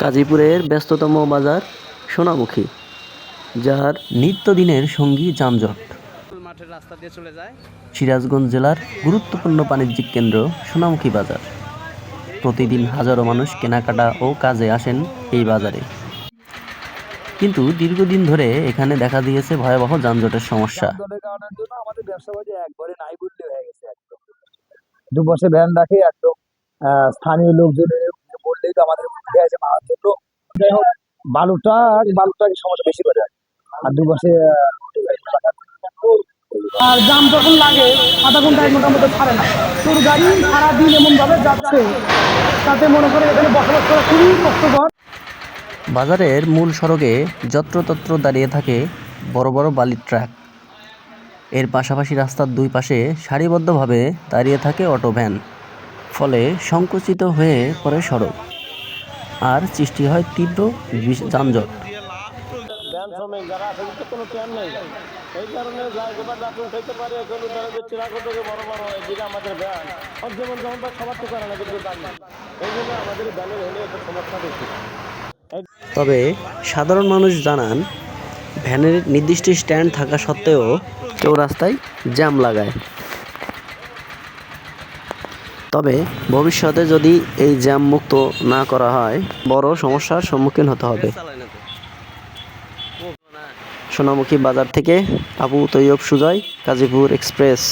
গাজীপুরের ব্যস্ততম বাজার সোনামুখী, যার নিত্যদিনের সঙ্গী যানজট। সিরাজগঞ্জ জেলার গুরুত্বপূর্ণ বাণিজ্যিক কেন্দ্র সোনামুখী বাজার। প্রতিদিন হাজারো মানুষ কেনাকাটা ও কাজে আসেন এই বাজারে। কিন্তু দীর্ঘদিন ধরে এখানে দেখা দিয়েছে ভয়াবহ যানজটের সমস্যা। দু বছর ভ্যান রাখে একদম। স্থানীয় লোকজন বললেই তো আমাদের উঠে আছে মারার জন্য। যাই হোক, বালুটা বালুটাকে সমস্যা বেশি করে আর আর দু বছর আর জাম যখন লাগে, আধা ঘণ্টা, এক ঘণ্টার মধ্যে ছাড়ে না। তোর গাড়ি সারাদিন এমন ভাবে যাচ্ছে, তাতে মনে করে এখানে বসবাস করা খুবই কষ্টকর। বাজারের মূল সড়কে যত্রতত্র দাঁড়িয়ে থাকে বড় বড় বালির ট্রাক। এর পাশাপাশি রাস্তার দুই পাশে সারিবদ্ধভাবে দাঁড়িয়ে থাকে অটো ভ্যান। ফলে সংকুচিত হয়ে পড়ে সড়ক। আর সৃষ্টি হয় তীব্র যানজট। ব্যান শ্রমিক যারা আছে কিন্তু কোনো ট্রেন নেই। এই কারণে যায় গোটা রাতুন খাইতে পারে কোনো যে চিরাকো থেকে বড় বড় এদিকে আমাদের ব্যান আর যেমন যেমন তার সবার করে না কিন্তু দাম এই জন্য আমাদের ব্যানের হলে একটা সমস্যা বেশি। তবে সাধারণ মানুষ জানান ভ্যানের নির্দিষ্ট স্ট্যান্ড থাকা সত্ত্বেও কেউ রাস্তায় জ্যাম লাগায়। তবে ভবিষ্যতে যদি এই জ্যাম মুক্ত না করা হয়, বড় সমস্যার সম্মুখীন হতে হবে। সোনামুখী বাজার থেকে আবু তৈয়ব সুজয়, গাজীপুর এক্সপ্রেস।